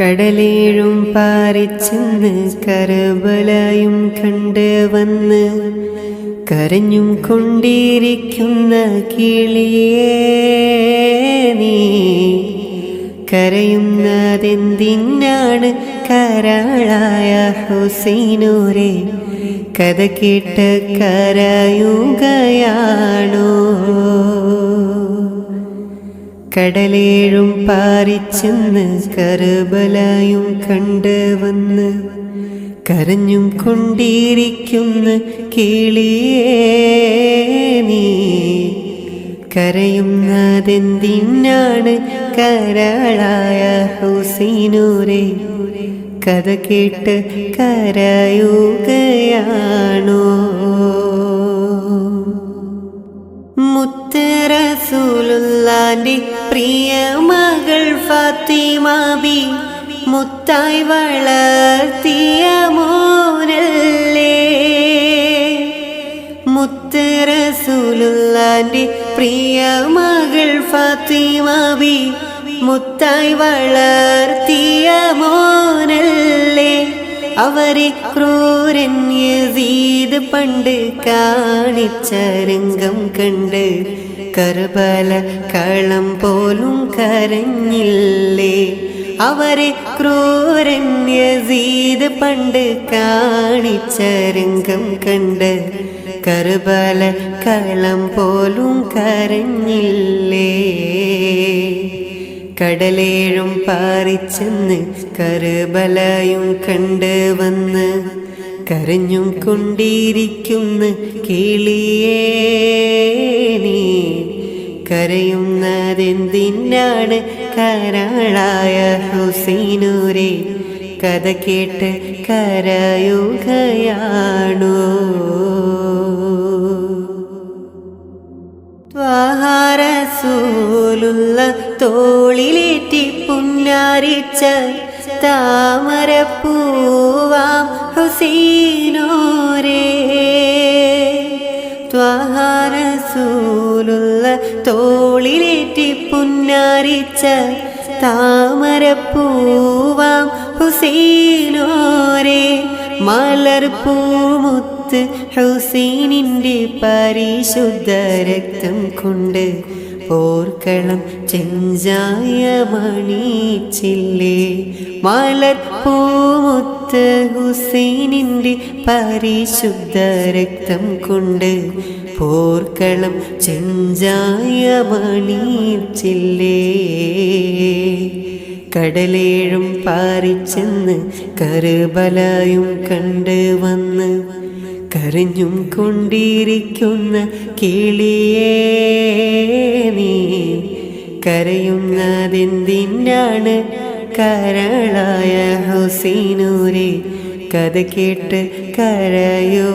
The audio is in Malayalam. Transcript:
കടലേഴും പാറിച്ചെന്ന് കരബലായും കണ്ട് വന്ന് കരഞ്ഞും കൊണ്ടിരിക്കുന്ന കിളിയേ നീ. കരയുന്നതെന്തിനാണ് കരാളായ ഹുസൈനൂരെ? കഥ കേട്ട് കരയുകയാണോ? കടലേഴും പാറിച്ചെന്ന് കറുബലായും കണ്ട് വന്ന് കരഞ്ഞും കൊണ്ടിരിക്കുന്ന കിളിയേ നീ. കരയുന്നതെന്തിനാണ് കരാളായ ഹുസീനൂരെ? കഥ കേട്ട് കരയുകയാണോ? മുത്തറസൂലുള്ളാന്റെ പ്രിയ മകൾ ഫാത്തിമബി മുത്തായി വളർത്തിയ മോനല്ലേ? മുത്തറസൂലുള്ളാന്റെ പ്രിയ മകൾ ഫാത്തിമബി മുത്തായി വളർത്തിയ മോനല്ലേ? അവരെ ക്രൂരൻ യസീദ് പണ്ട് കാണിച്ച രംഗം കണ്ട് കർബല കളം പോലും കരഞ്ഞില്ലേ? അവരെ ക്രൂരൻ യസീദ് പണ്ട് കാണിച്ച രംഗം കണ്ട് കർബല കളം പോലും കരഞ്ഞില്ലേ? കടലേഴും പാറിച്ചെന്ന് കരബലയും കണ്ട് വന്ന് കരഞ്ഞും കൊണ്ടിരിക്കുന്ന കിളിയേ കരയുന്നതെന്തിനാണ് കരാളായ ഹുസൈനൂരെ? കഥ കേട്ട് കരയുകയാണോ? ത്വാഹാരസൂലുള്ള തോളിലേറ്റി പുന്നാരിച്ച താമരപ്പൂവാം ഹുസീനോരേ. ത്വാഹാരസൂലുള്ള തോളിലേറ്റി പുന്നാരിച്ച താമരപ്പൂവാം ഹുസൈനോരെ. മലർപ്പൂമുത്ത് ഹുസൈനിന്റെ പരിശുദ്ധ രക്തം കൊണ്ട് പോർക്കളം ചെഞ്ചായ മണിച്ചില്ലേ മലർപ്പൂമുത്ത് ഹുസൈനിന്റെ പരിശുദ്ധ രക്തം കൊണ്ട് പോർക്കളം ചെഞ്ചായ മണീച്ചില്ലേ കടലേഴും പാറിച്ചെന്ന് കരുബലായും കണ്ട് വന്ന് കരഞ്ഞും കൊണ്ടിരിക്കുന്ന കിളിയേ നീ. കരയുന്നതെന്തിനാണ് കരളായ ഹുസൈനൂരെ കഥ കേട്ട് കരയോ.